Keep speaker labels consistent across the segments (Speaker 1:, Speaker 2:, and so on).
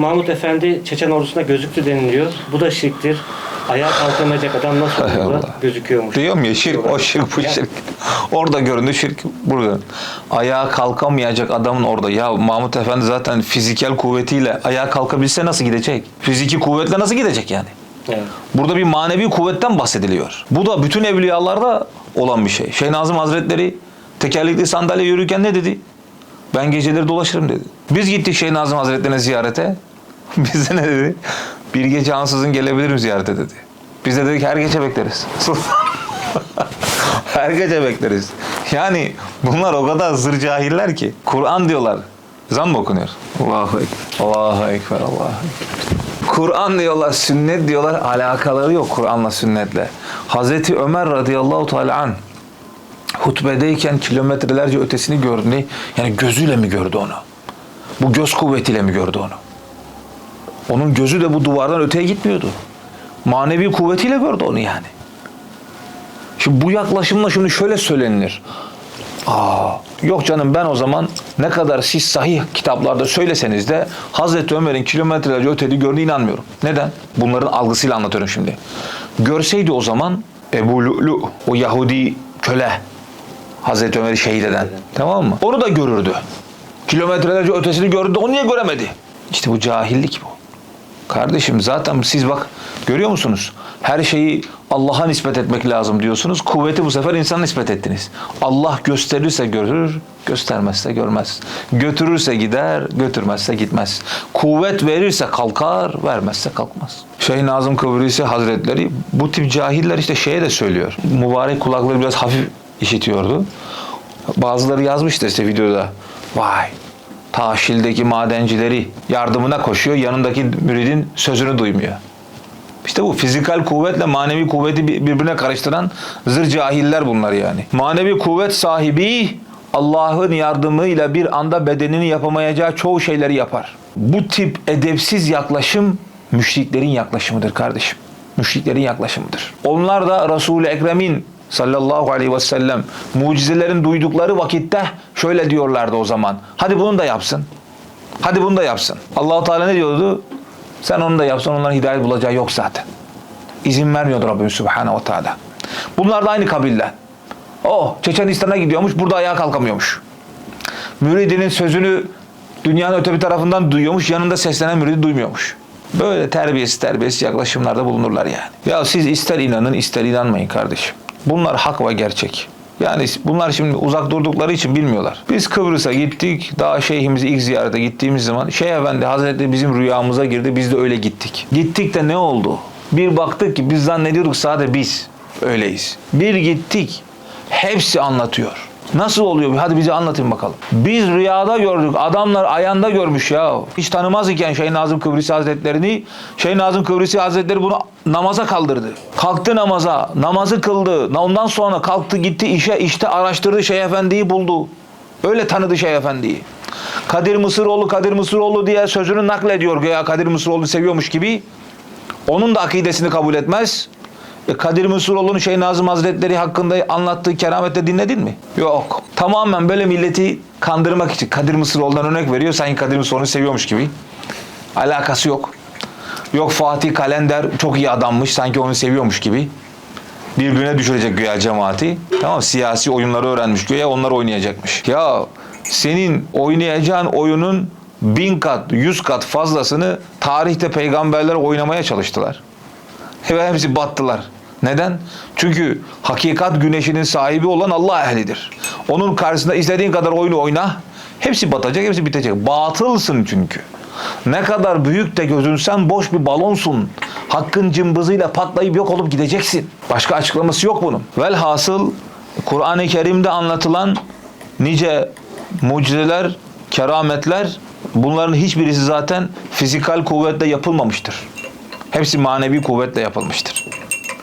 Speaker 1: Mahmut Efendi Çeçen ordusuna gözüktü deniliyor. Bu da şirktir. Ayağa kalkamayacak adam nasıl olur da gözüküyormuş.
Speaker 2: Diyorum ya şirk o şirk bu şirk. Orada göründü şirk burada. Ayağa kalkamayacak adamın orada. Ya Mahmut Efendi zaten fiziksel kuvvetiyle ayağa kalkabilse nasıl gidecek? Fiziki kuvvetle nasıl gidecek yani?
Speaker 1: Evet.
Speaker 2: Burada bir manevi kuvvetten bahsediliyor. Bu da bütün evliyalarda olan bir şey. Şeyh Nazım Hazretleri tekerlekli sandalye yürürken ne dedi? Ben geceleri dolaşırım dedi. Biz gittik Şeyh Nazım Hazretlerine ziyarete. Bize ne dedi? Bir gece ansızın gelebilirim ziyarete dedi. Biz de dedik her gece bekleriz. her gece bekleriz. Yani bunlar o kadar zır cahiller ki. Kur'an diyorlar. Zan mı okunuyor? Allahu Ekber. Allahu Ekber. Allahu Ekber. Kur'an diyorlar, sünnet diyorlar. Alakaları yok Kur'an'la sünnetle. Hazreti Ömer radıyallahu teala an hutbedeyken kilometrelerce ötesini gördü. Yani gözüyle mi gördü onu? Bu göz kuvvetiyle mi gördü onu? Onun gözü de bu duvardan öteye gitmiyordu. Manevi kuvvetiyle gördü onu yani. Şimdi bu yaklaşımla şimdi şöyle söylenilir. Aa, yok canım ben o zaman ne kadar siz sahih kitaplarda söyleseniz de Hazreti Ömer'in kilometrelerce ötede gördüğüne inanmıyorum. Neden? Bunların algısıyla anlatıyorum şimdi. Görseydi o zaman Ebu Lu'lu, o Yahudi köle Hazreti Ömer'i şehit eden. Tamam mı? Onu da görürdü. Kilometrelerce ötesini gördü. O niye göremedi? İşte bu cahillik bu. Kardeşim zaten siz bak görüyor musunuz? Her şeyi Allah'a nispet etmek lazım diyorsunuz. Kuvveti bu sefer insana nispet ettiniz. Allah gösterirse görür, göstermezse görmez. Götürürse gider, götürmezse gitmez. Kuvvet verirse kalkar, vermezse kalkmaz. Şeyh Nazım Kıbrısi Hazretleri bu tip cahiller işte şeye de söylüyor. Mübarek kulakları biraz hafif işitiyordu. Bazıları yazmıştı işte videoda. Vay Taşil'deki madencileri yardımına koşuyor. Yanındaki müridin sözünü duymuyor. İşte bu fizikal kuvvetle manevi kuvveti bir- birbirine karıştıran zır cahiller bunlar yani. Manevi kuvvet sahibi Allah'ın yardımıyla bir anda bedenini yapamayacağı çoğu şeyleri yapar. Bu tip edepsiz yaklaşım müşriklerin yaklaşımıdır kardeşim. Müşriklerin yaklaşımıdır. Onlar da Resul-i Ekrem'in sallallahu aleyhi ve sellem mucizelerin duydukları vakitte şöyle diyorlardı o zaman. Hadi bunu da yapsın. Hadi bunu da yapsın. Allahu Teala ne diyordu? Sen onu da yapsan onların hidayet bulacağı yok zaten. İzin vermiyordu Rabbimiz Subhanahu ve Teala. Bunlar da aynı kabilden. O Çeçenistan'a gidiyormuş, burada ayağa kalkamıyormuş. Müridinin sözünü dünyanın öte bir tarafından duyuyormuş, yanında seslenen müridi duymuyormuş. Böyle terbiyesiz terbiyesiz yaklaşımlarda bulunurlar yani. Ya siz ister inanın ister inanmayın kardeşim. Bunlar hak ve gerçek. Yani bunlar şimdi uzak durdukları için bilmiyorlar. Biz Kıbrıs'a gittik. Daha şeyhimizi ilk ziyarete gittiğimiz zaman Şeyh Efendi Hazretleri bizim rüyamıza girdi. Biz de öyle gittik. Gittik de ne oldu? Bir baktık ki biz zannediyorduk sadece biz öyleyiz. Bir gittik. Hepsi anlatıyor. Nasıl oluyor? Hadi bize anlatın bakalım. Biz rüyada gördük. Adamlar ayanda görmüş ya. Hiç tanımaz iken Şeyh Nazım Kıbrısi Hazretlerini Şeyh Nazım Kıbrısi Hazretleri bunu namaza kaldırdı. Kalktı namaza. Namazı kıldı. Ondan sonra kalktı gitti işe. işte araştırdı Şeyh Efendi'yi buldu. Öyle tanıdı Şeyh Efendi'yi. Kadir Mısıroğlu, Kadir Mısıroğlu diye sözünü naklediyor. Güya Kadir Mısıroğlu seviyormuş gibi. Onun da akidesini kabul etmez. E Kadir Mısıroğlu'nun Şeyh Nazım Hazretleri hakkında anlattığı keramette dinledin mi? Yok. Tamamen böyle milleti kandırmak için Kadir Mısıroğlu'ndan örnek veriyor. Sanki Kadir Mısıroğlu'nu seviyormuş gibi. Alakası yok. Yok Fatih Kalender çok iyi adammış. Sanki onu seviyormuş gibi. Birbirine düşürecek güya cemaati. Tamam siyasi oyunları öğrenmiş güya onlar oynayacakmış. Ya senin oynayacağın oyunun bin kat, yüz kat fazlasını tarihte peygamberler oynamaya çalıştılar. Ve hepsi battılar. Neden? Çünkü hakikat güneşinin sahibi olan Allah ehlidir. Onun karşısında istediğin kadar oyunu oyna. Hepsi batacak, hepsi bitecek. Batılsın çünkü. Ne kadar büyük de gözünsen boş bir balonsun. Hakkın cımbızıyla patlayıp yok olup gideceksin. Başka açıklaması yok bunun. Velhasıl Kur'an-ı Kerim'de anlatılan nice mucizeler, kerametler bunların hiçbirisi zaten fizikal kuvvetle yapılmamıştır. Hepsi manevi kuvvetle yapılmıştır.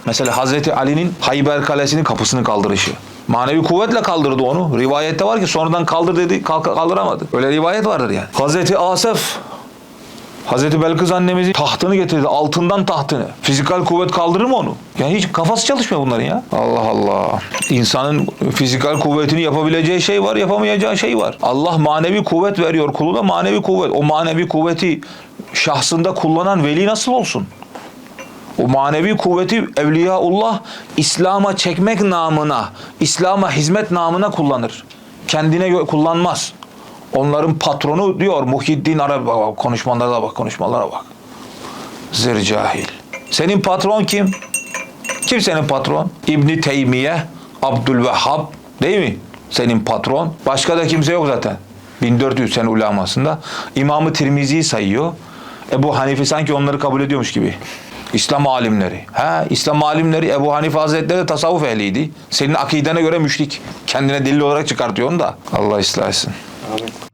Speaker 2: Mesela Hazreti Ali'nin Hayber Kalesi'nin kapısını kaldırışı. Manevi kuvvetle kaldırdı onu. Rivayette var ki sonradan kaldır dedi kaldıramadı. Öyle rivayet vardır yani. Hazreti Asef Hazreti Belkıs annemizin tahtını getirdi. Altından tahtını. Fizikal kuvvet kaldırır mı onu? Yani hiç kafası çalışmıyor bunların ya. Allah Allah. İnsanın fizikal kuvvetini yapabileceği şey var, yapamayacağı şey var. Allah manevi kuvvet veriyor kuluna manevi kuvvet. O manevi kuvveti şahsında kullanan veli nasıl olsun? O manevi kuvveti Evliyaullah İslam'a çekmek namına, İslam'a hizmet namına kullanır. Kendine kullanmaz. Onların patronu diyor Muhyiddin Arabi konuşmalara bak, konuşmalara bak. Zır cahil. Senin patron kim? Kim senin patron? İbni Teymiye, Abdülvehhab değil mi? Senin patron. Başka da kimse yok zaten. 1400 sene ulemasında. İmamı Tirmizi'yi sayıyor. Ebu Hanife sanki onları kabul ediyormuş gibi. İslam alimleri. Ha, İslam alimleri Ebu Hanife Hazretleri de tasavvuf ehliydi. Senin akidene göre müşrik. Kendine delil olarak çıkartıyor onu da. Allah ıslah etsin.
Speaker 1: Amin.